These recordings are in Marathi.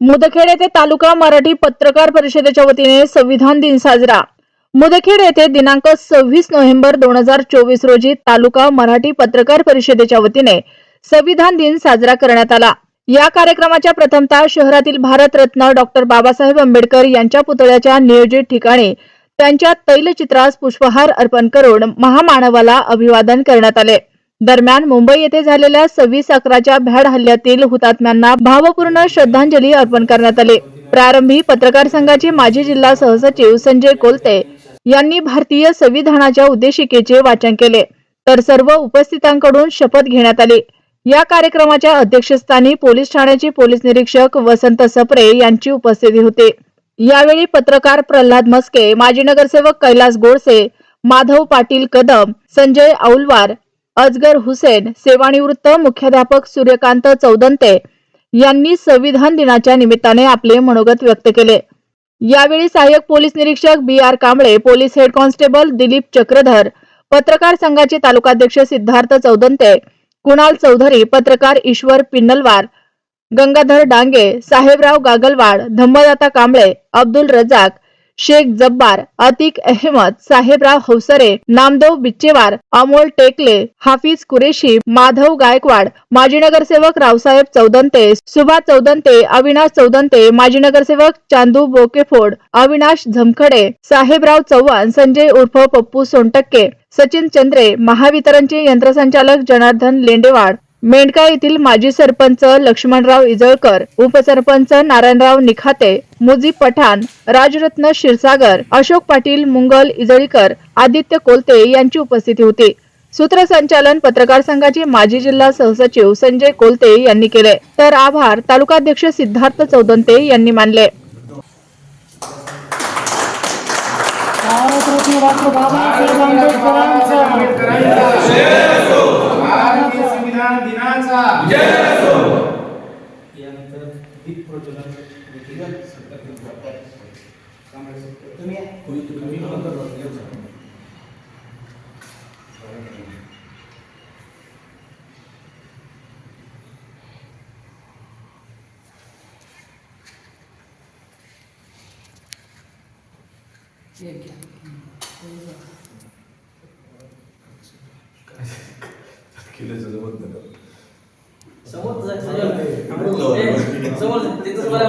मुदखेड येथे तालुका मराठी पत्रकार परिषदेच्या वतीने संविधान दिन साजरा. मुदखेड येथे दिनांक सव्वीस नोव्हेंबर दोन हजार चोवीस रोजी तालुका मराठी पत्रकार परिषदेच्या वतीने संविधान दिन साजरा करण्यात आला. या कार्यक्रमाच्या प्रथमतः शहरातील भारतरत्न डॉक्टर बाबासाहेब आंबेडकर यांच्या पुतळ्याच्या नियोजित ठिकाणी त्यांच्या तैलचित्रास पुष्पहार अर्पण करून महामानवाला अभिवादन करण्यात आले. दरम्यान मुंबई येथे झालेल्या सव्वीस अकराच्या भ्याड हल्ल्यातील हुतात्म्यांना भावपूर्ण श्रद्धांजली अर्पण करण्यात आली. प्रारंभी पत्रकार संघाचे माजी जिल्हा सहसचिव संजय कोलते यांनी भारतीय संविधानाच्या उद्देशिकेचे वाचन केले. तर सर्व उपस्थितांकडून शपथ घेण्यात आली. या कार्यक्रमाच्या अध्यक्षस्थानी पोलीस ठाण्याचे पोलीस निरीक्षक वसंत सप्रे यांची उपस्थिती होती. यावेळी पत्रकार प्रल्हाद मस्के माजी नगरसेवक कैलास गोडसे माधव पाटील कदम संजय औलवार अजगर हुसेन सेवानिवृत्त मुख्याध्यापक सूर्यकांत चौदंते यांनी संविधान दिनाच्या निमित्ताने आपले मनोगत व्यक्त केले. यावेळी सहाय्यक पोलीस निरीक्षक B R Kamble police head constable Dilip Chakradhar पत्रकार संघाचे तालुकाध्यक्ष सिद्धार्थ चौदंते कुणाल चौधरी पत्रकार ईश्वर पिन्नलवार गंगाधर डांगे साहेबराव गागलवाड धम्मदाता कांबळे अब्दुल रजाक शेख जब्बार अतिक अहमद साहेबराव हौसरे नामदेव बिच्चेवार अमोल टेकले हाफिज कुरेशी माधव गायकवाड माजी नगरसेवक रावसाहेब चौदंते सुभाष चौदंते अविनाश चौदंते माजी नगरसेवक चांदू बोकेफोड अविनाश झमखडे साहेबराव चव्हाण संजय उर्फ पप्पू सोनटक्के सचिन चंद्रे महावितरणचे यंत्रसंचालक जनार्दन लेंडेवाड मेंढका येथील माजी सरपंच लक्ष्मणराव इजळकर उपसरपंच नारायणराव निखाते मुजी पठाण राजरत्न क्षीरसागर अशोक पाटील मुंगल इजळीकर आदित्य कोलते यांची उपस्थिती होती. सूत्रसंचालन पत्रकार संघाचे माजी जिल्हा सहसचिव संजय कोलते यांनी केले. तर आभार तालुकाध्यक्ष सिद्धार्थ चौदंते यांनी मानले. भारतरत्न डॉक्टर बाबासाहेब आंबेडकरांचा भारतीय संविधान दिनाचा यानंतर दीप प्रज्वलन देखील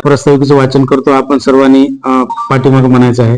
प्रस्ताविकेचं वाचन करतो. आपण सर्वांनी पाठीमाग म्हणायचं आहे.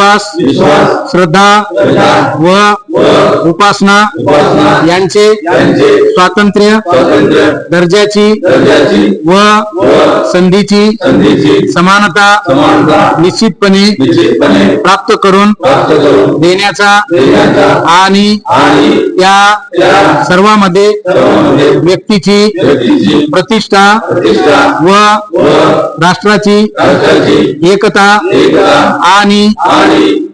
विश्वास श्रद्धा श्रद्धा व व उपासना यांचे स्वातंत्र्य दर्जाची व संधीची समानता निश्चितपणे प्राप्त करून देण्याचा आणि त्या सर्वामध्ये व्यक्तीची प्रतिष्ठा व राष्ट्राची एकता आणि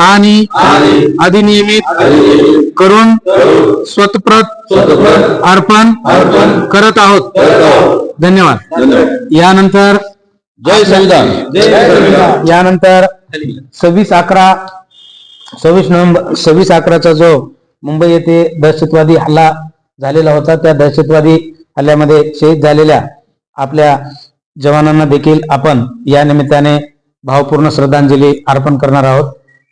आणि अधिनियमित करून स्वतःप्रत अर्पण करत आहोत. धन्यवाद. यानंतर जय संविधान. यानंतर सव्वीस अकरा सव्वीस नोव्हेंबर सव्वीस अकराचा जो मुंबई येथे दहशतवादी हल्ला झालेला होता त्या दहशतवादी हल्ल्यामध्ये शहीद झालेल्या आपल्या जवानांना देखील आपण या निमित्ताने भावपूर्ण श्रद्धांजली अर्पण करणार आहोत.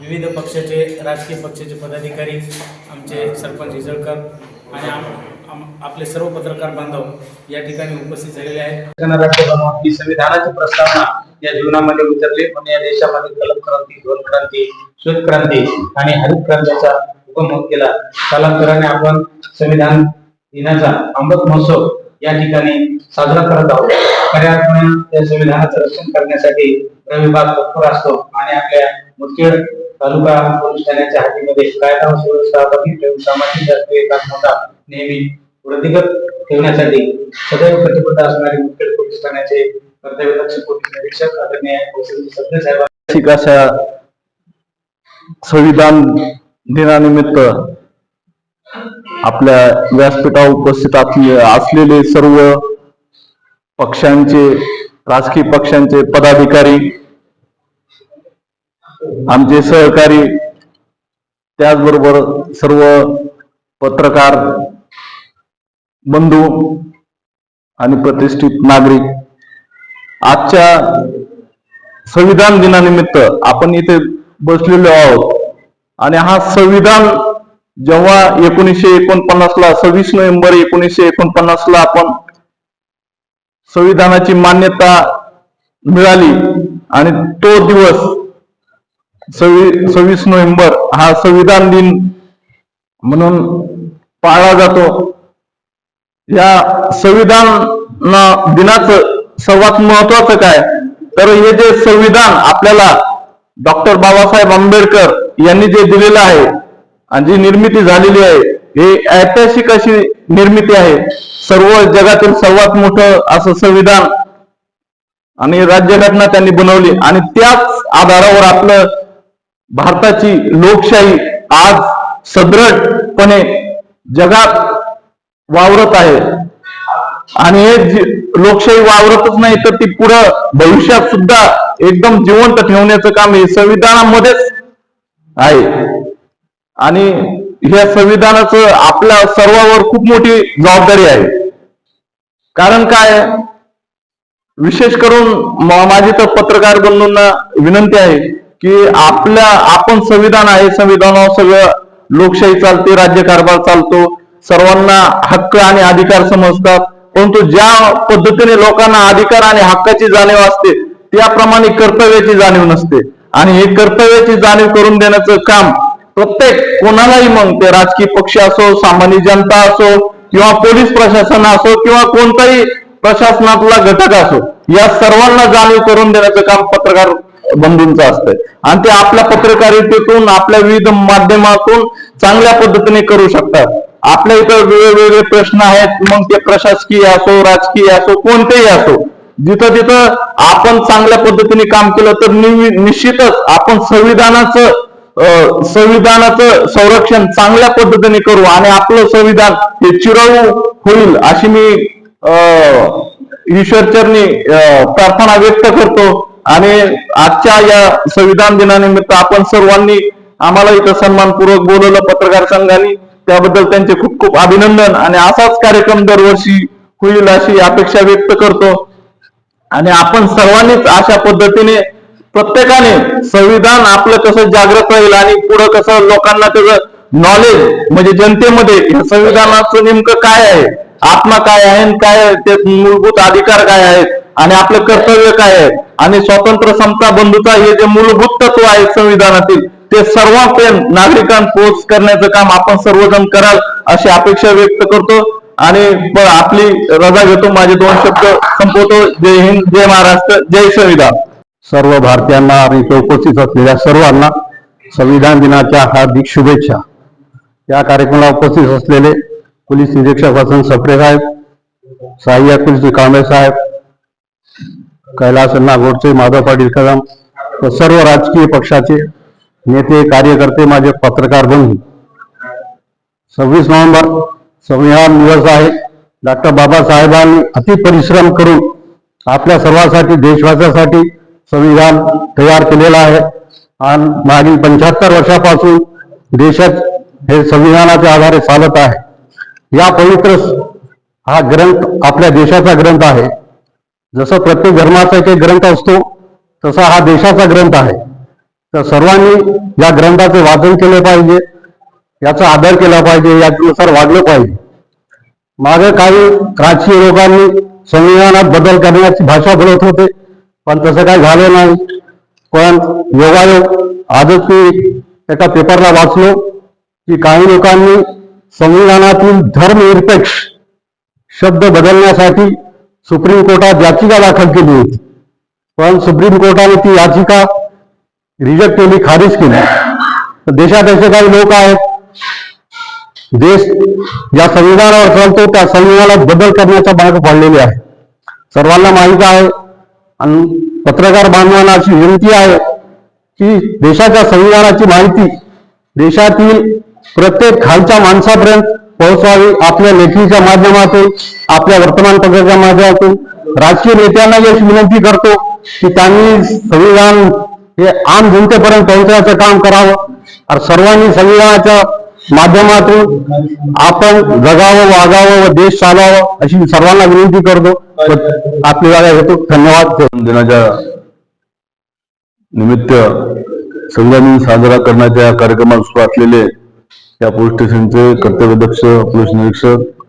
विविध पक्षाचे राजकीय पक्षाचे पदाधिकारी आमचे सरपंच इजळकर आणि आम- आम- आपले सर्व पत्रकार बांधव या ठिकाणी उपस्थित झालेले आहेत. ही संविधानाची प्रस्तावना या जीवनामध्ये उतरली. पण या देशामध्ये कलम क्रांती ध्वल क्रांती श्वेत क्रांती आणि हरित क्रांतीचा उगम होत गेला कालांतराने आपण संविधान दिनाचा अमृत महोत्सव या ठिकाणी साजरा करत आहोत. खऱ्या अर्थाने या संविधानाचं रक्षण करण्यासाठी रविवार तत्पर असतो आणि आपल्या मुदखेड तालुका पोलीस ठाण्याच्या हातीमध्ये कायदा व सुव्यवस्था ठेवून सामाजिक राष्ट्रीय एकात्मता नेहमी वृद्धिगत ठेवण्यासाठी सदैव कटिबद्ध असणारे मुदखेड पोलीस ठाण्याचे कर्तव्यदक्ष पोलीस निरीक्षक आदरणीय वसंत साहेब अशा संविधान दिनानिमित्त आपल्या व्यासपीठावर उपस्थित असलेले सर्व पक्षांचे राजकीय पक्षांचे पदाधिकारी आमचे सहकारी त्याचबरोबर सर्व पत्रकार बंधू आणि प्रतिष्ठित नागरिक आजच्या संविधान दिनानिमित्त आपण इथे बसलेलो आहोत. आणि हा संविधान जेव्हा एकोणीसशे एकोणपन्नास ला सव्वीस नोव्हेंबर एकोणीसशे एकोणपन्नास ला आपण संविधानाची मान्यता मिळाली आणि तो दिवस सव्वीस सव्वीस नोव्हेंबर हा संविधान दिन म्हणून पाळला जातो. या संविधान दिनाचं सर्वात महत्वाचं काय? तर हे जे संविधान आपल्याला डॉक्टर बाबासाहेब आंबेडकर यांनी जे दिलेलं आहे आणि जी निर्मिती झालेली आहे हे ऐतिहासिक अशी निर्मिती आहे. सर्व जगातील सर्वात मोठं असं संविधान आणि राज्यघटना त्यांनी बनवली आणि त्याच आधारावर आपलं भारताची लोकशाही आज सदृढपणे जगात वावरत आहे. आणि हे लोकशाही वावरतच नाही तर ती पुढं भविष्यात सुद्धा एकदम जिवंत ठेवण्याचं काम हे संविधानामध्येच आहे. आणि ह्या संविधानाचं आपल्या सर्वावर खूप मोठी जबाबदारी आहे. कारण काय? विशेष करून माझी तर पत्रकार बंधूंना विनंती आहे की आपल्या आपण संविधान आहे संविधानावर सगळं लोकशाही चालते राज्यकारभार चालतो. सर्वांना हक्क आणि अधिकार समजतात. परंतु ज्या पद्धतीने लोकांना अधिकार आणि हक्काची जाणीव असते त्याप्रमाणे कर्तव्याची जाणीव नसते. आणि हे कर्तव्याची जाणीव करून देण्याचं काम प्रत्येक कोणालाही मग ते राजकीय पक्ष असो सामान्य जनता असो किंवा पोलीस प्रशासन असो किंवा कोणताही प्रशासनातला घटक असो या सर्वांना जाणीव करून देण्याचं काम पत्रकार बंधूंचं असतं आणि ते आपल्या पत्रकारितेतून आपल्या विविध माध्यमातून चांगल्या पद्धतीने करू शकतात. आपल्या इथं वेगवेगळे प्रश्न आहेत. मग ते प्रशासकीय असो राजकीय असो कोणतेही असो जिथं तिथं आपण चांगल्या पद्धतीने काम केलं तर निश्चितच आपण संविधानाचं अं, संविधानाचं संरक्षण चांगल्या पद्धतीने करू आणि आपलं संविधान हे चिरळू होईल अशी मी अं, ईश्वरचरणी प्रार्थना व्यक्त करतो. आणि आजच्या या संविधान दिनानिमित्त आपण सर्वांनी आम्हाला इथं सन्मानपूर्वक बोलवलं पत्रकार संघाने. त्याबद्दल त्यांचे खूप खूप अभिनंदन आणि असाच कार्यक्रम दरवर्षी होईल अशी अपेक्षा व्यक्त करतो. आणि आपण सर्वांनीच अशा पद्धतीने प्रत्येकाने संविधान आपलं कसं जागृत राहील आणि पुढं कसं लोकांना त्याचं नॉलेज म्हणजे जनतेमध्ये संविधानाचं नेमकं काय आहे आत्मा काय आहे आणि काय ते मूलभूत अधिकार काय आहेत आणि आपलं कर्तव्य काय आहे आणि स्वातंत्र्य समता बंधुता हे जे मूलभूत तत्व आहे संविधानातील ते सर्वांपर्यंत नागरिकांपोच करण्याचं काम आपण सर्वजण कराल अशी अपेक्षा व्यक्त करतो. आणि आपली रजा घेतो. माझे दोन शब्द संपवतो. जय हिंद जय महाराष्ट्र जय संविधान. सर्व भारतीयांना आणि इथे उपस्थित असलेल्या सर्वांना संविधान दिनाच्या हार्दिक शुभेच्छा. या कार्यक्रमाला उपस्थित असलेले पोलीस निरीक्षक वसंत सप्रे साहेब सहाय्यक पोलीस कांबळे साहेब कैलास नागोडचे माधव पाटील कदम व सर्व राजकीय पक्षाचे नेते कार्यकर्ते माझे पत्रकार बंधू. सव्वीस नोव्हेंबर संविधान दिवस आहे. डॉक्टर बाबासाहेबांनी अति परिश्रम करून आपल्या सर्वांसाठी देशवासासाठी संविधान तयार केलेलं आहे. आणि मागील पंच्याहत्तर वर्षापासून देशात हे संविधानाच्या आधारे चालत आहे. या पवित्र हा ग्रंथ आपल्या देशाचा ग्रंथ आहे. जसं प्रत्येक धर्माचा एक ग्रंथ असतो तसा हा देशाचा ग्रंथ आहे. तर सर्वांनी या ग्रंथाचे वाचन केले पाहिजे याचा आदर केला पाहिजे यानुसार वागलं पाहिजे. मागे काही राजकीय लोकांनी संविधानात बदल करण्याची भाषा बोलत होते पण तसं काही झालं नाही. पण योगायोग आजच मी एका पेपरला वाचलो की काही लोकांनी संविधानातील धर्मनिरपेक्ष शब्द बदलण्यासाठी सुप्रीम कोर्टात याचिका दाखल केली होती. पण सुप्रीम कोर्टाने ती याचिका रिजेक्ट केली खारिज केली. तर देशात असे काही लोक आहेत. देश ज्या संविधानावर चालतो त्या संविधानात बदल करण्याचा मार्ग पडलेले आहे. सर्वांना माहीत आहे आणि पत्रकार बांधवांना अशी विनंती आहे की देशाच्या संविधानाची माहिती देशातील प्रत्येक खालच्या माणसापर्यंत पोहोचवावी आपल्या लेखीच्या माध्यमातून आपल्या वर्तमानपत्राच्या माध्यमातून. राजकीय नेत्यांना अशी विनंती करतो की त्यांनी संविधान हे आम जनतेपर्यंत पोहोचण्याचं काम करावं. आणि सर्वांनी संविधानाच्या माध्यमातून आपण जगावं वागावं व देश चालावं अशी सर्वांना विनंती करतो. आपली जागा घेतो. धन्यवाद. दिनाच्या निमित्त संविधान साजरा करण्याच्या या कार्यक्रमात सुरू असलेले या पोलीस स्टेशनचे कर्तव्यदक्ष पोलीस निरीक्षक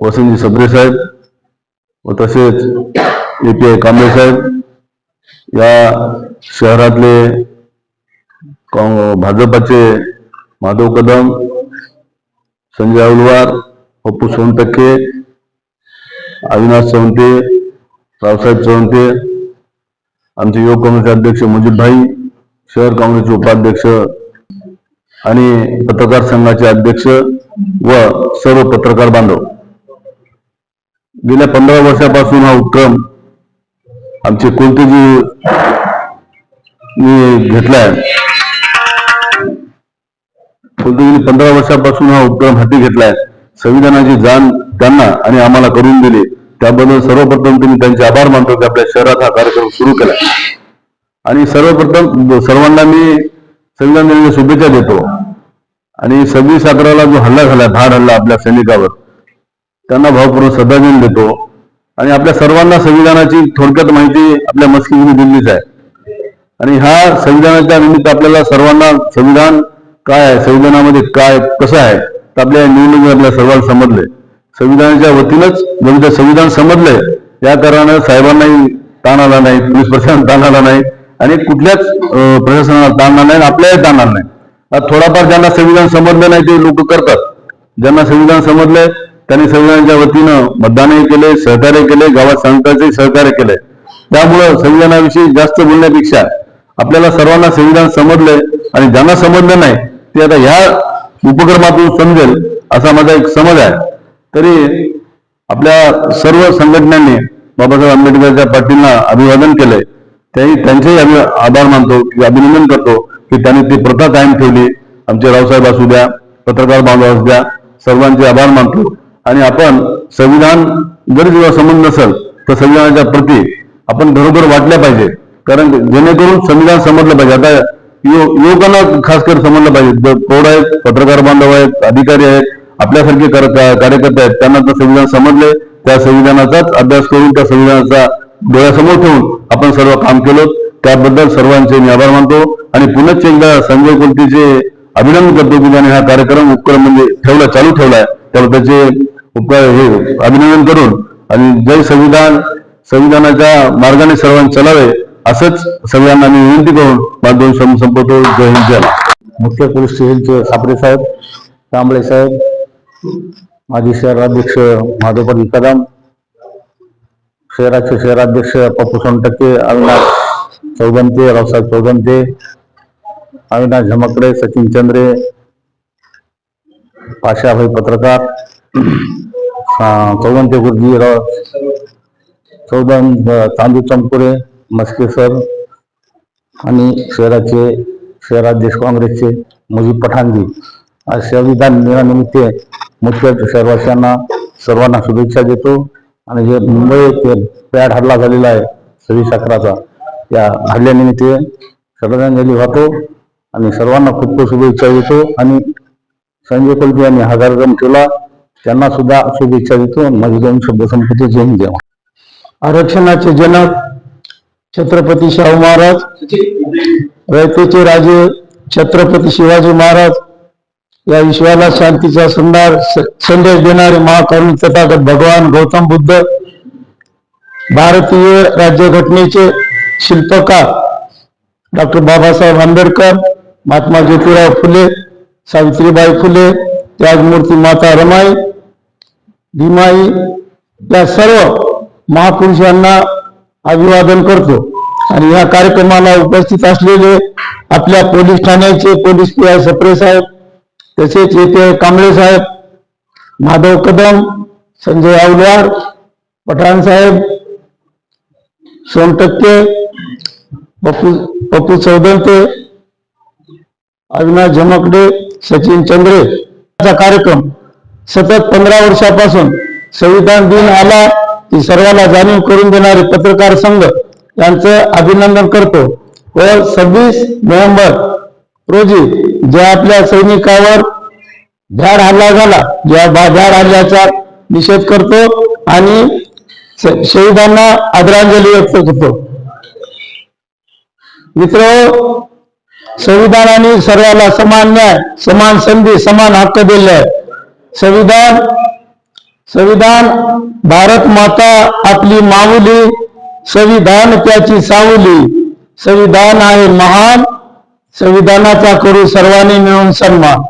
वसंतजी सबरे साहेब व तसेच ए पी आय कांबळे साहेब या शहरातले भाजपाचे माधव कदम संजय अवलवार पप्पू सोनटक्के अविनाश चौंते रावसाहेब चौंते आमचे युवक काँग्रेसचे अध्यक्ष मुजीब भाई शहर काँग्रेसचे उपाध्यक्ष आणि पत्रकार संघाचे अध्यक्ष व सर्व पत्रकार बांधव. गेल्या पंधरा वर्षापासून हा उपक्रम आमचे कुलतेजी मी घेतलाय कुलतेजींनी पंधरा वर्षापासून हा उपक्रम हाती घेतलाय संविधानाची जाण त्यांना आणि आम्हाला करून दिली त्याबद्दल सर्वप्रथम तुम्ही त्यांचे आभार मानतो की आपल्या शहरात हा कार्यक्रम सुरू केला. आणि सर्वप्रथम सर्वांना मी संविधान दिनाच्या शुभेच्छा देतो. आणि सव्वीस अकराला जो हल्ला झाला धाड हल्ला आपल्या सैनिकावर त्यांना भावपूर्वक श्रद्धांजली देतो. आणि आपल्या सर्वांना संविधानाची थोडक्यात माहिती आपल्या मस्किनी दिल्लीच आहे. आणि ह्या संविधानाच्या निमित्त आपल्याला सर्वांना संविधान काय आहे संविधानामध्ये काय कसं आहे तर आपल्या निवडणुकीत आपल्या सर्वांना समजले संविधानाच्या वतीनंच म्हणजे संविधान समजलंय. या कारणानं साहेबांनाही ताण आला नाही पोलीस प्रशासन ताण आला नाही. आणि कुठल्याच प्रशासनाला जाणणार नाही आणि जाणार नाही. आता थोडाफार ज्यांना संविधान समजलं नाही ते लोक करतात. ज्यांना संविधान समजलंय त्यांनी संविधानाच्या वतीनं मतदानही केले सहकार्य केले गावात संघाचे सहकार्य केले. त्यामुळं संविधानाविषयी जास्त बोलण्यापेक्षा आपल्याला सर्वांना संविधान समजलंय आणि ज्यांना समजलं नाही ते आता ह्या उपक्रमातून समजेल असा माझा एक समज आहे. तरी आपल्या सर्व संघटनांनी बाबासाहेब आंबेडकरच्या पाटीलना अभिवादन केलंय. त्याही त्यांचेही आम्ही आभार मानतो की अभिनंदन करतो की त्यांनी ती प्रथा कायम ठेवली. आमचे रावसाहेब असू द्या पत्रकार बांधव असू द्या सर्वांचे आभार मानतो. आणि आपण संविधान जरी जेव्हा समज नसेल तर संविधानाच्या प्रती आपण बरोबर वाटल्या पाहिजे कारण जेणेकरून संविधान समजलं पाहिजे. आता यु- युवकांना खास कर समजलं पाहिजे. प्रौढ आहेत पत्रकार बांधव आहेत अधिकारी आहेत आपल्यासारखे कार्यकर्ते आहेत त्यांना तर संविधान समजले त्या संविधानाचाच अभ्यास करून त्या संविधानाचा डोळ्यासमोर ठेवून आपण सर्व काम केलं. त्याबद्दल सर्वांचे मी आभार मानतो. आणि पुनश्च एकदा संजय कुलतीचे अभिनंदन करतो की त्याने हा कार्यक्रम उपक्रम म्हणजे ठेवला चालू ठेवलाय त्यामुळे त्याचे उपकार हे अभिनंदन करून आणि जय संविधान संविधानाच्या मार्गाने सर्वांनी चलावे असंच सगळ्यांना मी विनंती करून माझा दोन संपवतो. जय हिंद जय मुख्य पोलीस स्टेशनचे सापरे साहेब कांबळे साहेब माजी शहराध्यक्ष माधव कदम शहराचे शहराध्यक्ष पप्पू सोनटक्के अविनाश चौगंते रावसाहेब चौगंते अविनाश झमकडे सचिन चंद्रे पाशाभाई पत्रकार अं, चौगंते गुरुजी राव चौदन चांदू चमकुरे मस्के सर आणि शहराचे शहराध्यक्ष काँग्रेसचे मुजीब पठाणजी. आज संविधान दिनानिमित्त मुख्य शहरवासियांना सर्वांना शुभेच्छा देतो. आणि जे मुंबई येथे पॅड हल्ला झालेला आहे सव्वीस अकराचा या हल्ल्यानिमित्त श्रद्धांजली वाहतो आणि सर्वांना खूप खूप शुभेच्छा देतो. आणि संजय कोलते यांनी हा कार्यक्रम केला त्यांना सुद्धा शुभेच्छा देतो. माझी दोन शब्द जैन देवा आरक्षणाचे जनक छत्रपती शाहू महाराज रयतेचे राजे छत्रपती शिवाजी महाराज या विश्वाला शांतीचा सुंदर स- संदेश देणारे महाकरुण तथागत भगवान गौतम बुद्ध भारतीय राज्यघटनेचे शिल्पकार डॉक्टर बाबासाहेब आंबेडकर महात्मा ज्योतिराव फुले सावित्रीबाई फुले त्यागमूर्ती माता रमाई भीमाई या सर्व महापुरुषांना अभिवादन करतो. आणि या कार्यक्रमाला उपस्थित असलेले आपल्या पोलीस ठाण्याचे पोलीस पी आय सप्रे साहेब तसेच येथे कांबळे साहेब माधव कदम संजय आवलवार पठाण साहेब सोनटक्के पप्पू पप्पू चौदंते अविनाश झमकडे सचिन चंद्रे. कार्यक्रम सतत पंधरा वर्षापासून संविधान दिन आला ती सर्वांना जाणीव करून देणारे पत्रकार संघ यांचं अभिनंदन करतो. व सव्वीस नोव्हेंबर रोजी ज्या आपल्या सैनिकावर झाड हल्ला झाला ज्या झाड हल्ल्याचा निषेध करतो आणि शहीदांना आदरांजली व्यक्त करतो. मित्र संविधानाने सर्वाला समान न्याय समान संधी समान हक्क दिले आहे. संविधान संविधान भारत माता आपली माऊली संविधान त्याची सावली. संविधान आहे महान संविधानाचा करू सर्वांनी मिळून सन्मान.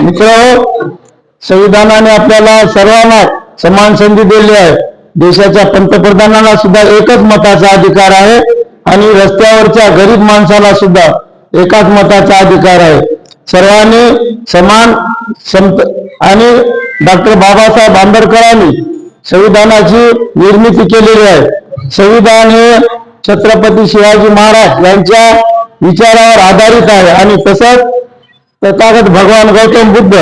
मित्र संविधानाने आपल्याला सर्वांना समान संधी दिली आहे. देशाच्या पंतप्रधानांना सुद्धा एकच मताचा अधिकार आहे आणि रस्त्यावरच्या गरीब माणसाला सुद्धा एकाच मताचा अधिकार आहे. सर्वांनी समान संत आणि डॉक्टर बाबासाहेब आंबेडकरांनी संविधानाची निर्मिती केलेली आहे. संविधान हे छत्रपती शिवाजी महाराज यांच्या विचारावर आधारित आहे. आणि तसंच तथागत भगवान गौतम बुद्ध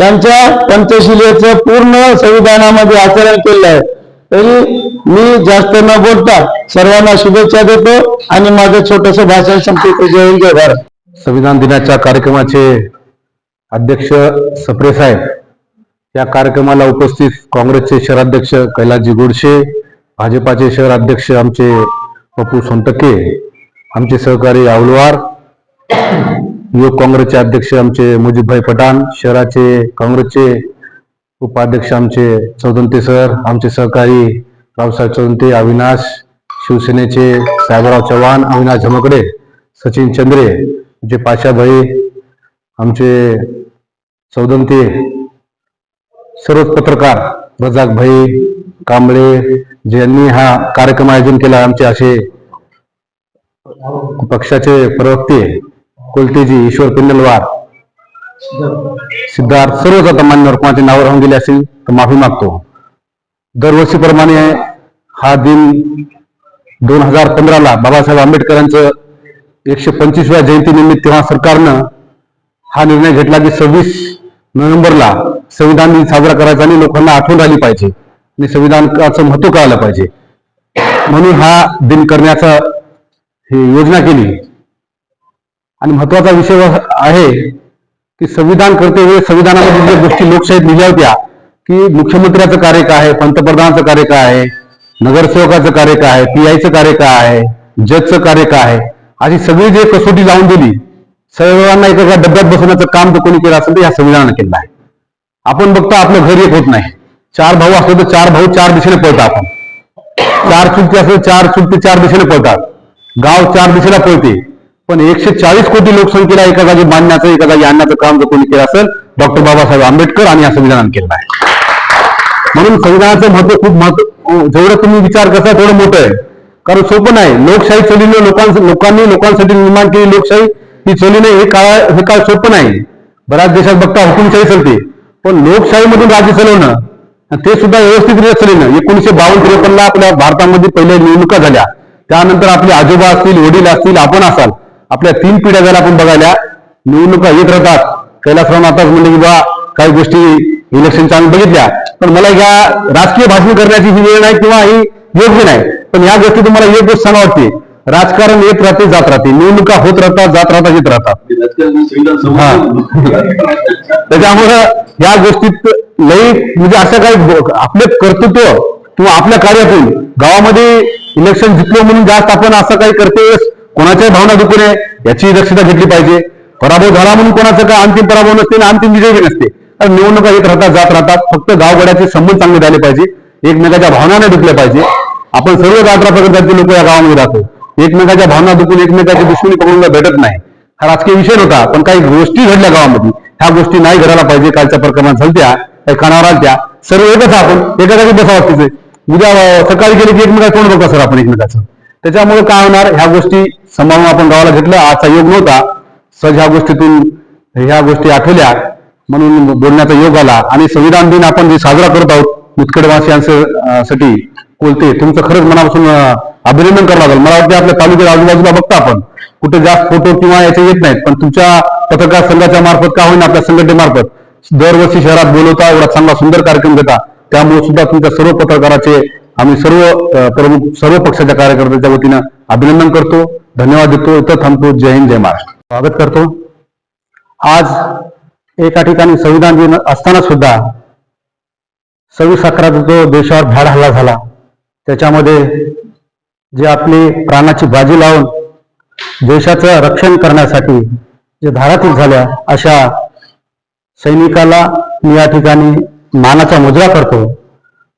यांच्या पंचशिलेचं पूर्ण संविधानामध्ये आचरण केलं आहे. तरी मी जास्त न बोलता सर्वांना शुभेच्छा देतो आणि माझं छोटस भाषण संपवतो. जय हिंद जय भारत. संविधान दिनाच्या कार्यक्रमाचे अध्यक्ष सप्रे साहेब या कार्यक्रमाला उपस्थित काँग्रेसचे शहराध्यक्ष कैलासजी गोडसे भाजपाचे शहराध्यक्ष आमचे पप्पू सोनटके आमचे सहकारी आवलवार युवक काँग्रेसचे अध्यक्ष आमचे मुजीबभाई पठाण शहराचे काँग्रेसचे उपाध्यक्ष आमचे चौदंते सर आमचे सहकारी रावसाहेब चौदंते अविनाश शिवसेनेचे साहेबराव चव्हाण अविनाश झमकडे सचिन चंद्रे आमचे पाशाभाई आमचे चौदंते सर्वच पत्रकार रजाक भाई कांबळे ज्यांनी हा कार्यक्रम आयोजन केला आमचे असे पक्षाचे प्रवक्ते कोलतेजी ईश्वर पिंडलवार. सिद्धार्थ सर्वच आता मान्यवर कोणाचे नाव राहून गेले असेल तर माफी मागतो. दरवर्षीप्रमाणे हा दिन दोन हजार पंधराला बाबासाहेब आंबेडकरांचं एकशे पंचवीसव्या जयंतीनिमित्त तेव्हा सरकारनं हा निर्णय घेतला की सव्वीस नोव्हेंबरला संविधान दिन साजरा करायचा आणि लोकांना आठवण राहिली पाहिजे. आणि संविधानाचं महत्त्व कळालं पाहिजे. म्हणून हा दिन करण्याचा हे योजना केली. आणि महत्त्वाचा विषय आहे की संविधान करते वेळेस संविधानामध्ये ज्या गोष्टी लोकशाहीत लिहिल्या होत्या की मुख्यमंत्र्याचं कार्य काय आहे पंतप्रधानाचं कार्य काय आहे नगरसेवकाचं कार्य काय आहे पीआयचं कार्य काय आहे जजचं कार्य काय आहे अशी सगळी जे कसोटी लावून दिली सर्वांना एका डब्यात बसवण्याचं काम जर कोणी केलं असेल तर या संविधानानं केलं आहे. आपण बघतो आपलं घर एक होत नाही. चार भाऊ असलो तर चार भाऊ चार दिशेने पळतात. आपण चार चुलते असले चार चुलते चार दिशेने पळतात. गाव चार दिशेला पळते. पण एकशे चाळीस कोटी लोकसंख्येला एका जागी बांधण्याचं एका जागी आणण्याचं काम जर कोणी केलं असेल डॉक्टर बाबासाहेब आंबेडकर आणि या संविधानानं केलं आहे म्हणून संविधानाचं महत्त्व खूप महत्त्व जेवढं तुम्ही विचार करता तेवढं मोठं आहे. कारण सोपं नाही. लोकशाही चलीनं लोकांस लोकांनी लोकांसाठी निर्माण केली लोकशाही ती चलीने हे काळ हे काळ सोपं नाही. बऱ्याच देशात बघता हुकुमशाही चलते. पण लोकशाहीमधून राज्य चालवणं ते सुद्धा व्यवस्थितरित्या चालवणं एकोणीशे बावन्न त्रेपन्नला आपल्या भारतामध्ये पहिल्या निवडणुका झाल्या. त्यानंतर आपले आजोबा असतील वडील असतील आपण असाल आपल्या तीन पिढ्या झाल्या आपण बघायला निवडणुका येत राहतात. कैलासराव आताच म्हणले की बा काही गोष्टी इलेक्शनच्या आम्ही बघितल्या. पण मला या राजकीय भाषण करण्याची ही वेळ नाही किंवा ही योग्य नाही. पण या गोष्टी तुम्हाला एक गोष्ट सांगा वाटते. राजकारण येत राहते जात राहते. निवडणुका होत राहतात जात राहतात येत राहतात हा. त्याच्यामुळं या गोष्टीत लई म्हणजे असं काही आपले कर्तृत्व किंवा आपल्या कार्यातून गावामध्ये इलेक्शन जिंकलो म्हणून जास्त आपण असं काही करते कोणाच्याही भावना दुखू नये याची दक्षता घेतली पाहिजे. पराभव झाला म्हणून कोणाचं काय अंतिम पराभव नसते आणि अंतिम विजय नसते. तर निवडणुका येत राहतात जात राहतात. फक्त गावगड्याचे संबंध चांगले झाले पाहिजे. एकमेकाच्या भावना नाही दुखल्या पाहिजे. आपण सर्व जात प्रकारचे लोक या गावामध्ये राहतो. एकमेकाच्या भावना दुखून एकमेकाची दुश्मनी पकडून भेटत नाही. हा राजकीय विषय नव्हता पण काही गोष्टी घडल्या गावामध्ये. ह्या गोष्टी नाही घडायला पाहिजे कालच्या प्रकरणात झालत्या काही कानावर आलत्या सर्व एकच आपण एका जागी बसावं तिथे उद्या सकाळी गेले की एकमेका कोण बघा सर आपण एकमेकाचं. त्याच्यामुळे काय होणार? ह्या गोष्टी सांभाळून आपण गावाला घेतलं आजचा योग नव्हता. सहज ह्या गोष्टीतून ह्या गोष्टी आठवल्या. म्हणून बोलण्याचा योग आला. आणि संविधान दिन आपण जे साजरा करत आहोत मुतखेडवासियांसाठी बोलते तुमचं खरंच मनापासून अभिनंदन करावं लागेल मला वाटतं आपल्या तालुक्यात आजूबाजूला बघता आपण. कुठे जास्त फोटो किंवा याचे येत नाहीत पण तुमच्या पत्रकार संघाच्या मार्फत का होईना आपल्या संघटनेमार्फत दरवर्षी शहरात बोलवता एवढा चांगला सुंदर कार्यक्रम घेता त्यामुळे सुद्धा तुमच्या सर्व पत्रकाराचे आम्ही सर्व प्रमुख सर्व पक्षाच्या कार्यकर्त्याच्या वतीनं अभिनंदन करतो. धन्यवाद देतो. इथं थांबतो. जय हिंद जय महाराष्ट्र. स्वागत करतो. आज एका ठिकाणी संविधान दिन असताना सुद्धा सव्वीस अकराचा जो देशावर भ्याड हल्ला झाला त्याच्यामध्ये जे आपली प्राणाची बाजी लावून देशाचं रक्षण करण्यासाठी जे धारातीत झाल्या अशा सैनिकाला मी या ठिकाणी मानाचा मुजरा करतो.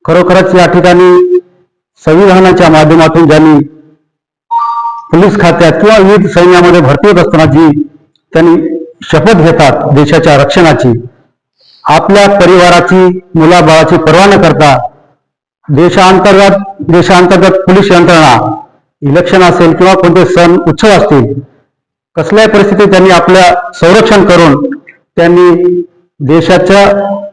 खरोखरच या ठिकाणी संविधानाच्या माध्यमातून ज्यांनी पोलीस खात्यात किंवा विविध सैन्यामध्ये भरती होत असताना जी त्यांनी शपथ घेतात देशाच्या रक्षणाची आपल्या परिवाराची मुलाबाळाची पर्वा न करता देशांतर्गत देशांतर्गत पोलीस यंत्रणा इलेक्शन असेल किंवा कोणते सण उत्सव असतील कसल्याही परिस्थितीत त्यांनी आपल्या संरक्षण करून त्यांनी देशाच्या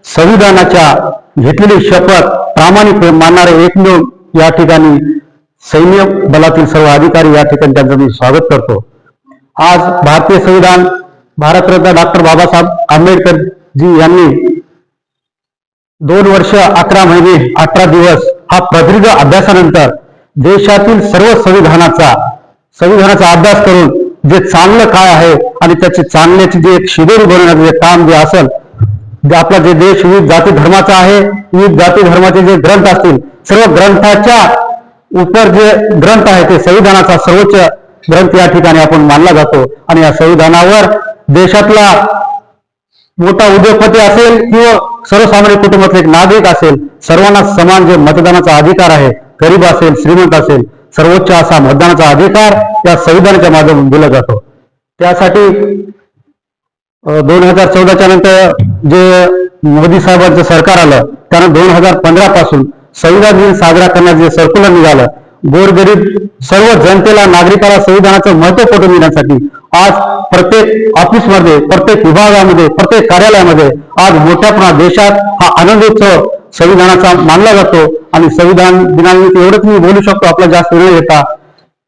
संविधानाच्या घेतलेली शपथ प्रामाणिक मानणारे एकमेव या ठिकाणी सैन्य बलातील सर्व अधिकारी या ठिकाणी त्यांचं मी स्वागत करतो. आज भारतीय संविधान भारतरत्न डॉक्टर बाबासाहेब आंबेडकर जी यांनी दोन वर्ष अकरा महिने अठरा दिवस हा प्रदीर्घ अभ्यासानंतर देशातील सर्व संविधानाचा संविधानाचा अभ्यास करून जे चांगलं काय आहे आणि त्याचे चांगल्याची जे एक शिबिर बनवण्याचं जे काम जे असेल जे आपला जे देश विविध जाती धर्माचा आहे विविध जाती धर्माचे जे ग्रंथ असतील सर्व ग्रंथाच्या उपर जे ग्रंथ आहे ते संविधानाचा सर्वोच्च ग्रंथ या ठिकाणी आपण मानला जातो. आणि या संविधानावर देशातला मोठा उद्योगपती असेल किंवा सर्वसामान्य कुटुंबातले एक नागरिक असेल सर्वांना समान जे मतदानाचा अधिकार आहे गरीब असेल श्रीमंत असेल सर्वोच्च असा मतदानाचा अधिकार या संविधानाच्या माध्यमातून दिला जातो. त्यासाठी दोन हजार चौदाच्या नंतर जे मोदी साहेबांचं सरकार आलं त्यानं दोन हजार पंधरा पासून संविधान दिन साजरा करण्याचं जे सर्क्युलर निघालं गोरगरीब सर्व जनतेला नागरिकाला संविधानाचं महत्त्व पटवून देण्यासाठी आज प्रत्येक ऑफिसमध्ये प्रत्येक विभागामध्ये प्रत्येक कार्यालयामध्ये आज मोठ्या प्रमाणात देशात हा आनंदोत्सव संविधानाचा मानला जातो. आणि संविधान दिनानिमित्त एवढंच मी बोलू शकतो आपला जास्त वेळ घेता.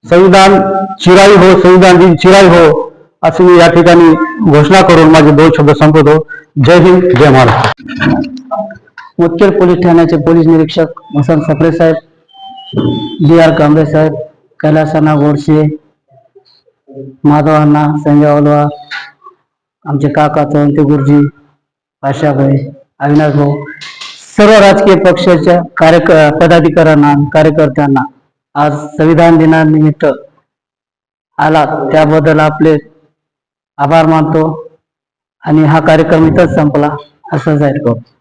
संविधान चिराई हो संविधान दिन चिराई हो अशी मी या ठिकाणी घोषणा करून माझे दोन शब्द संपवतो. जय हिंद जय महाराष्ट्र. मुदखेड पोलीस ठाण्याचे पोलीस निरीक्षक वसंत सफरे साहेब डी आर कांबळे साहेब कैलासना गोडसे माधवांना संजय ओलवा आमचे काका चवंते गुरुजी आशाभाई अविनाश भाऊ सर्व राजकीय पक्षाच्या कार्यक पदाधिकाऱ्यांना कार्यकर्त्यांना आज संविधान दिनानिमित्त आला. त्याबद्दल आपले आभार मानतो आणि हा कार्यक्रम इथंच संपला. असं जाहीर करतो.